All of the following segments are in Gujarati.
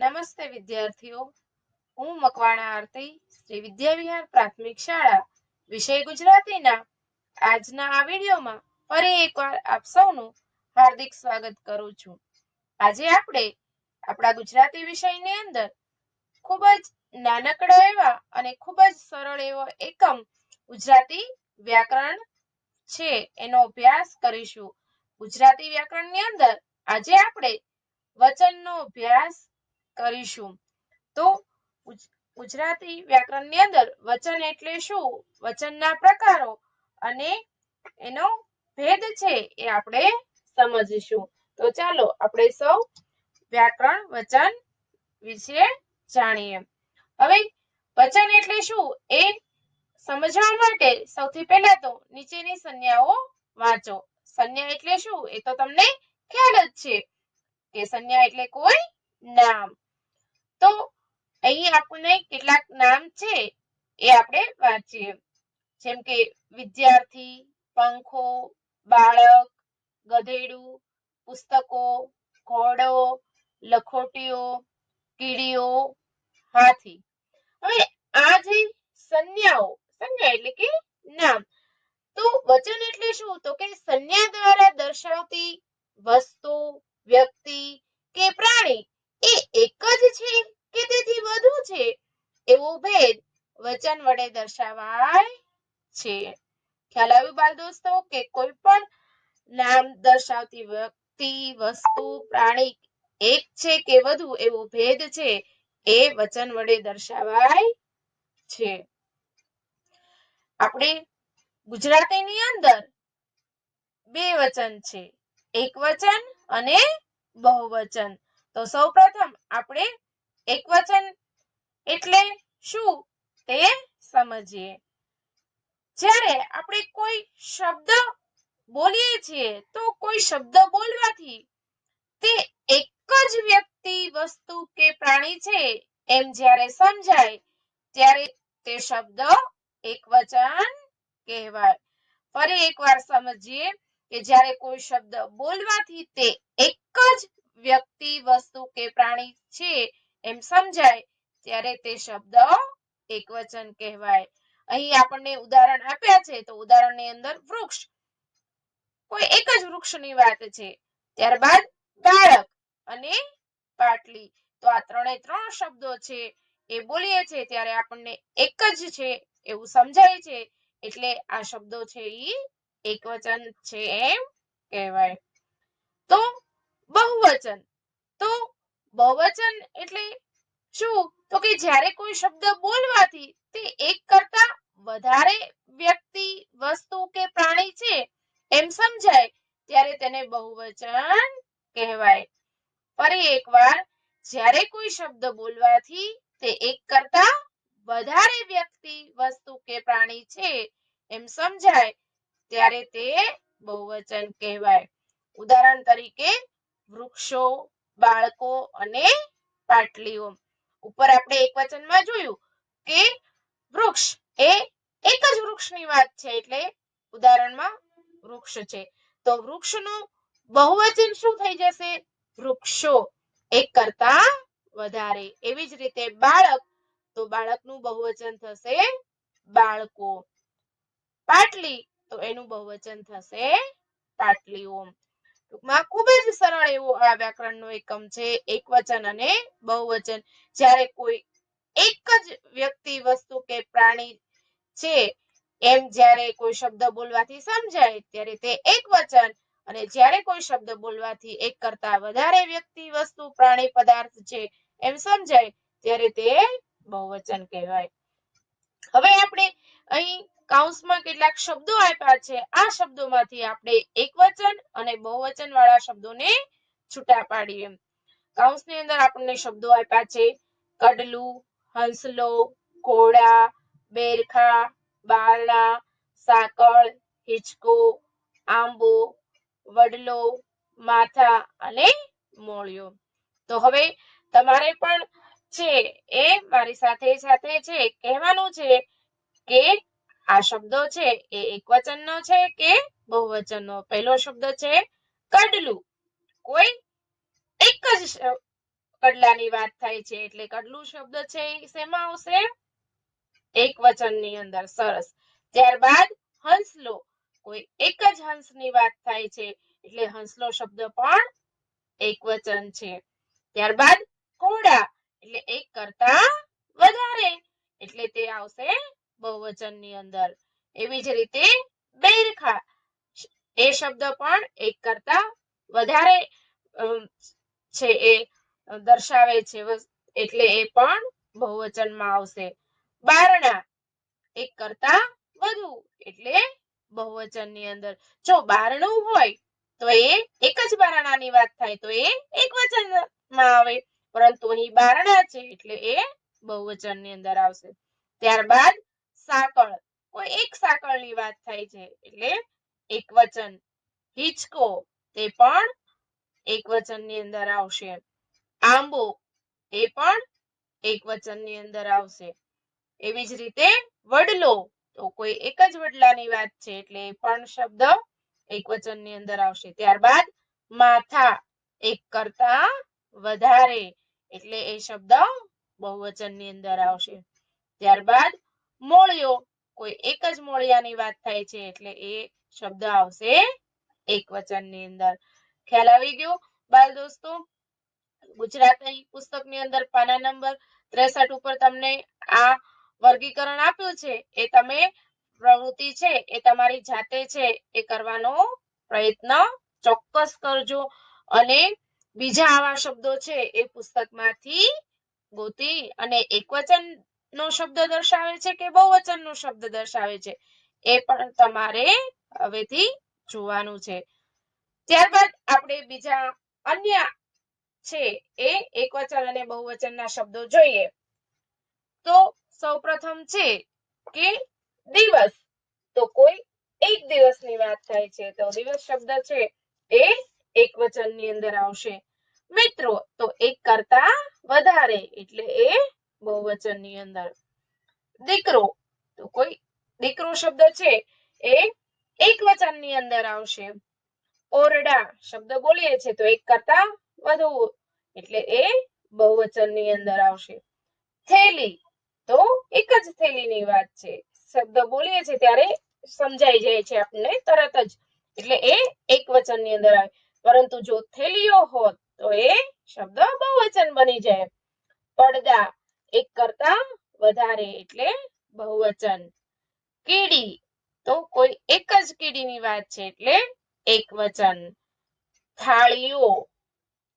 નમસ્તે વિદ્યાર્થીઓ. હું મકવાણા આરતી, શ્રી વિદ્યાવિહાર પ્રાથમિક શાળા, વિષય ગુજરાતીના. આજના આ વિડીયોમાં ફરી એકવાર આપ સૌનું હાર્દિક સ્વાગત કરું છું. આજે આપણે આપણા ગુજરાતી વિષયની અંદર ખૂબ જ નાનકડા એવા અને ખૂબ જ સરળ એવો એકમ ગુજરાતી વ્યાકરણ છે એનો અભ્યાસ કરીશું. ગુજરાતી વ્યાકરણની અંદર આજે આપણે વચનનો અભ્યાસ કરીશું. તો ગુજરાતી વ્યાકરણની અંદર વચન એટલે શું? વચનના પ્રકારો અને એનો ભેદ છે એ આપણે સમજીશું. તો ચાલો આપણે સૌ વ્યાકરણ, વચન વિશે જાણીએ. હવે વચન એટલે શું? એ સમજવા માટે સૌથી પહેલા તો નીચેની સંજ્ઞાઓ વાંચો. સંજ્ઞા એટલે શું? એ તો તમને ખ્યાલ જ છે કે સંજ્ઞા એટલે કોઈ નામ. તો અહીં આપણને કેટલાક નામ છે એ આપણે વાંચીએ. જેમ કે વિદ્યાર્થી, પંખો, બાળક, ગધેડું, પુસ્તકો, ઘોડો, લખોટીઓ, કીડીઓ, હાથી. હવે આ જે સંજ્ઞાઓ, સંજ્ઞા એટલે કે નામ, તો વચન એટલે શું? તો કે સંજ્ઞા દ્વારા દર્શાવતી વસ્તુ, વ્યક્તિ કે પ્રાણી એ એક જ છે? કે તેથી વધુ છે? એવો ભેદ વચન વડે દર્શાવાય છે. ખ્યાલ આવ્યું બાળ દોસ્તો કે કોઈ પણ નામ દર્શાવતી વ્યક્તિ, વસ્તુ, પ્રાણી એક છે કે વધુ એવો ભેદ છે એ વચન વડે દર્શાવાય છે. આપણે ગુજરાતીની અંદર બે વચન છે. એક વચન અને બહુવચન. તો સૌપ્રથમ આપણે એક વચન એટલે શું તે સમજીએ. જ્યારે આપણે કોઈ શબ્દ બોલીએ છીએ તો કોઈ શબ્દ બોલવાથી તે એક જ વ્યક્તિ વસ્તુ કે પ્રાણી છે એમ જ્યારે સમજાય ત્યારે તે શબ્દ એક વચન કહેવાય. ફરી એકવાર સમજીએ કે જ્યારે કોઈ શબ્દ બોલવાથી તે એક જ વ્યક્તિ વસ્તુ કે પ્રાણી છે એમ સમજાય ત્યારે તે શબ્દ એકવચન કહેવાય. અહીં આપણને ઉદાહરણ આપ્યા છે તો ઉદાહરણની અંદર વૃક્ષ. કોઈ એક જ વૃક્ષની વાત છે. ત્યારબાદ બાળક અને પાટલી. તો આ ત્રણે ત્રણ શબ્દો છે. એ બોલીએ છે ત્યારે આપણને એક જ છે એવું સમજાય છે. એટલે આ શબ્દો છે એ એકવચન છે એમ કહેવાય. તો બહુવચન. તો બહુવચન એટલે શું? તો કે જ્યારે કોઈ શબ્દ બોલવાથી તે એક કરતા વધારે વ્યક્તિ, વસ્તુ કે પ્રાણી છે, એમ સમજાય, ત્યારે તેને બહુવચન કહેવાય. ફરી એકવાર, જ્યારે કોઈ શબ્દ બોલવાથી તે એક કરતા વધારે વ્યક્તિ, વસ્તુ કે પ્રાણી છે, એમ સમજાય, ત્યારે તે બહુવચન કહેવાય. ઉદાહરણ તરીકે, વૃક્ષો બાળકો અને પાટલીઓ. ઉપર આપણે એક વચનમાં જોયું કે વૃક્ષ એ એક જ વૃક્ષની વાત છે એટલે ઉદાહરણમાં વૃક્ષ છે. તો વૃક્ષનું બહુવચન શું થઈ જશે? વૃક્ષો એક કરતા વધારે. એવી જ રીતે બાળક, તો બાળકનું બહુવચન થશે બાળકો. પાટલી, તો એનું બહુવચન થશે પાટલીઓ. ટૂંકમાં ખૂબ જ સરળ એવો આ વ્યાકરણનો એકમ છે એકવચન અને બહુવચન. જ્યારે કોઈ એક જ વ્યક્તિ વસ્તુ કે પ્રાણી છે, એમ જ્યારે કોઈ શબ્દ બોલવાથી સમજાય, ત્યારે તે એક વચન અને જ્યારે કોઈ શબ્દ બોલવાથી એક કરતા વધારે વ્યક્તિ વસ્તુ, પ્રાણી પદાર્થ છે, એમ સમજાય, ત્યારે તે બહુવચન કહેવાય. હવે આપણે અહીં કૌંસમાં કેટલાક શબ્દો આપ્યા છે. આ શબ્દોમાંથી આપણે એકવચન અને બહુવચન વાળા શબ્દોને છૂટા પાડીએ. કાઉન્સની અંદર આપણને શબ્દો આપ્યા છે. કડલું, હંસલો, ઘોડા, બેરખા બારણા સાકળ, હિચકો, આંબો, વડલો, માથા અને મોળિયો તો હવે તમારે પણ છે એ મારી સાથે સાથે છે કહેવાનું છે કે આ શબ્દો છે એ એકવચનનો છે કે બહુવચનનો. પહેલો શબ્દ છે કડલું. કોઈ એક જ કડલાની વાત થાય છે એટલે કડલું શબ્દ છે શેમાં આવશે? એક વચનની અંદર. સરસ. ત્યારબાદ હંસલો. કોઈ એક જ હંસની વાત થાય છે એટલે હંસલો શબ્દ પણ એક વચન છે. ત્યારબાદ ઘોડા. એટલે એક કરતા વધારે. એટલે તે આવશે બહુવચનની અંદર. એવી જ રીતે બેરખા એ શબ્દ પણ એક કરતા વધારે છે એ દર્શાવે છે. એટલે એ પણ બહુવચનમાં આવશે. બારણા એક કરતા વધુ. એટલે બહુવચનની અંદર. જો બારણું હોય, તો એ એક જ બારણાની વાત થાય, તો એ એક વચનમાં આવે. પરંતુ અહીં બારણા છે, એટલે એ બહુવચનની અંદર આવશે. ત્યારબાદ સાંકળ. કોઈ એક સાંકળની વાત થાય છે, એટલે એક વચન. હિંચકો, તે પણ એક વચનની અંદર આવશે. આંબો એ પણ એક વચનની અંદર આવશે. એવી જ રીતે વડલો, તો કોઈ એક જ વડલાની વાત છે, એટલે એ પણ શબ્દ એક વચનની અંદર આવશે. ત્યારબાદ માથા, એક કરતા વધારે, એટલે એ શબ્દ બહુવચનની અંદર આવશે. ત્યારબાદ મોળિયો. કોઈ એક જ મોળિયાની વાત થાય છે એટલે એ શબ્દ આવશે એક વચનની અંદર. ખ્યાલ આવી ગયો? બાળ દોસ્તો, ગુજરાતી પુસ્તકની અંદર પાના નંબર ત્રેસઠ ઉપર તમને આ વર્ગીકરણ આપ્યું છે. એ તમે પ્રવૃત્તિ છે, એ તમારી જાતે છે, એ કરવાનો પ્રયત્ન ચોક્કસ કરજો. અને બીજા આવા શબ્દો છે એ પુસ્તકમાંથી ગોતી અને એકવચન નો શબ્દ દર્શાવે છે કે બહુવચન નો શબ્દ દર્શાવે છે? એ પણ તમારે હવેથી જોવાનું છે. ત્યારબાદ આપણે બીજા અન્ય છે એ એકવચન અને બહુવચનના શબ્દો જોઈએ. તો સૌપ્રથમ છે કે દિવસ. તો કોઈ એક દિવસની વાત થાય છે તો દિવસ શબ્દ છે એ એક વચનની અંદર આવશે. મિત્રો, તો એક કરતા વધારે એટલે એ બહુવચનની અંદર. દીકરો, તો કોઈ દીકરો શબ્દ છે એ એક વચનની અંદર આવશે. ઓરડા શબ્દ બોલીએ છીએ તો એક કરતા વધુ એટલે એ બહુવચનની અંદર આવશે. થેલી, તો એક જ થેલીની વાત છે. શબ્દ બોલીએ છીએ ત્યારે સમજાઈ જાય છે આપણને તરત જ. એટલે એ એક વચનની અંદર આવે. પરંતુ જો થેલીઓ હોત તો એ શબ્દ બહુવચન બની જાય. પડદા એક કરતા વધારે એટલે બહુવચન. કીડી. તો કોઈ એક જ કીડીની વાત છે એટલે એક વચન. થાળીઓ.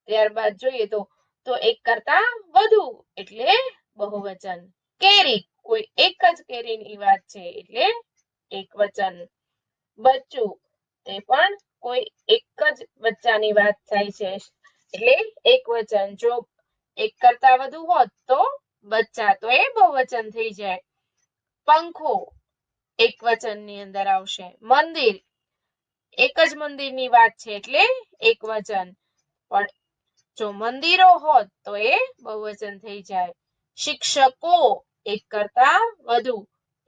ત્યારબાદ જોઈએ તો તો એક કરતા વધુ એટલે બહુવચન. કેરી. કોઈ એક જ કેરીની વાત છે એટલે એકવચન બચ્ચું. તે પણ કોઈ એક જ બચ્ચાની વાત થાય છે એટલે એક વચન. જો એક કરતા વધુ હોત તો બચ્ચા તો એ બહુવચન થઈ જાય. પંખો એક વચનની અંદર આવશે. મંદિર એક જ મંદિરની વાત છે એટલે એક વચન. પણ જો મંદિરો હોત તો એ બહુવચન થઈ જાય. શિક્ષકો એક કરતા વધુ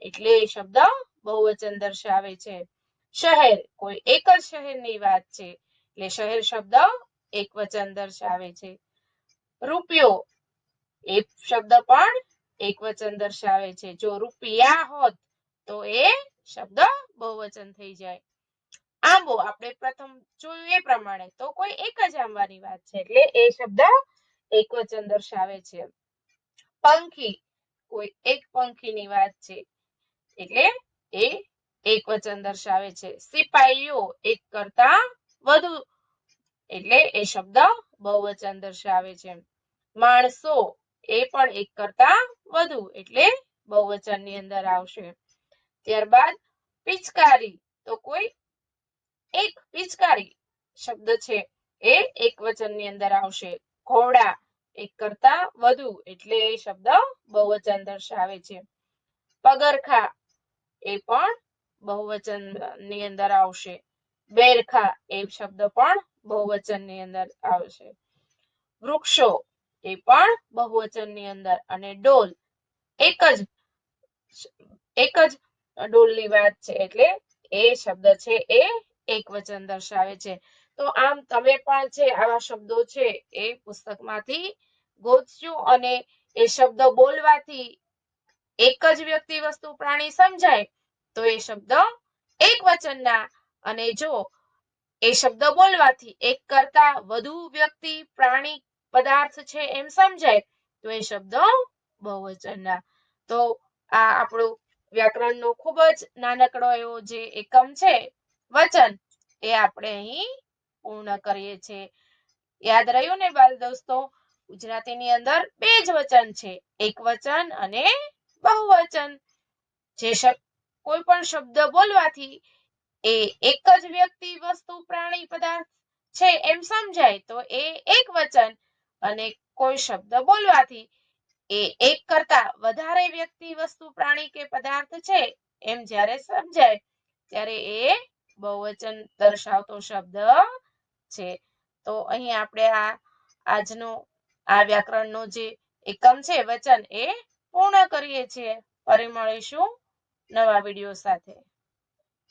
એટલે એ શબ્દ બહુવચન દર્શાવે છે. શહેર કોઈ એક જ શહેરની વાત છે એટલે શહેર શબ્દ એક વચન દર્શાવે છે. રૂપિયો એ શબ્દ પણ એકવચન દર્શાવે છે. જો રૂપિયા હોત તો એ શબ્દ બહુવચન થઈ જાય. આંબો, આપણે પ્રથમ જોયું એ પ્રમાણે, તો કોઈ એક જ આંબાની વાત છે. એટલે એ શબ્દ એકવચન દર્શાવે છે. પંખી, કોઈ એક પંખીની વાત છે. એટલે એ એકવચન દર્શાવે છે. સિપાહીઓ એક કરતા વધુ, એટલે એ શબ્દ બહુવચન દર્શાવે છે. માણસો એ પણ એક કરતા વધુ એટલે બહુવચનની અંદર આવશે. ત્યારબાદ પિચકારી. તો કોઈ એક પિચકારી શબ્દ છે એ એક વચનની અંદર આવશે. ઘોડા એક કરતા વધુ એટલે એ શબ્દ બહુવચન દર્શાવે છે. પગરખા એ પણ બહુવચનની અંદર આવશે. બેરખા એ શબ્દ પણ બહુવચનની અંદર આવશે. વૃક્ષો. એ પણ બહુવચનની અંદર અને ડોલ એક જ એક જ ડોલની વાત છે એટલે એ શબ્દ છે એ એક વચન દર્શાવે છે. તો આમ તમે પણ છે આવા શબ્દો છે એ પુસ્તકમાંથી ગોતજો અને એ શબ્દ બોલવાથી એક જ વ્યક્તિ વસ્તુ પ્રાણી સમજાય તો એ શબ્દ એક વચનના અને જો એ શબ્દ બોલવાથી એક કરતા વધુ વ્યક્તિ પ્રાણી પદાર્થ છે એમ સમજાય તો એ શબ્દ બહુવચનના તો આ આપણું વ્યાકરણનો ખૂબ જ નાનકડો એવો જે એકમ છે, વચન, એ આપણે અહીં પૂર્ણ કરીએ છીએ. યાદ રહ્યું ને બાલ દોસ્તો? ગુજરાતીની અંદર બે જ વચન છે, એક વચન અને બહુવચન. જે કોઈ પણ શબ્દ બોલવાથી એ એક જ વ્યક્તિ વસ્તુ પ્રાણી પદાર્થ છે એમ સમજાય તો એ એક વચન અને કોઈ શબ્દ બોલવાથી એ એક કરતા વધારે વ્યક્તિ વસ્તુ પ્રાણી કે પદાર્થ છે એમ જ્યારે સમજાય, ત્યારે એ બહુવચન દર્શાવતો શબ્દ છે. તો અહીં આપણે આ આજનો, આ વ્યાકરણનો જે એકમ છે, વચન એ પૂર્ણ કરીએ છીએ. ફરી મળીશું નવા વીડિયો સાથે.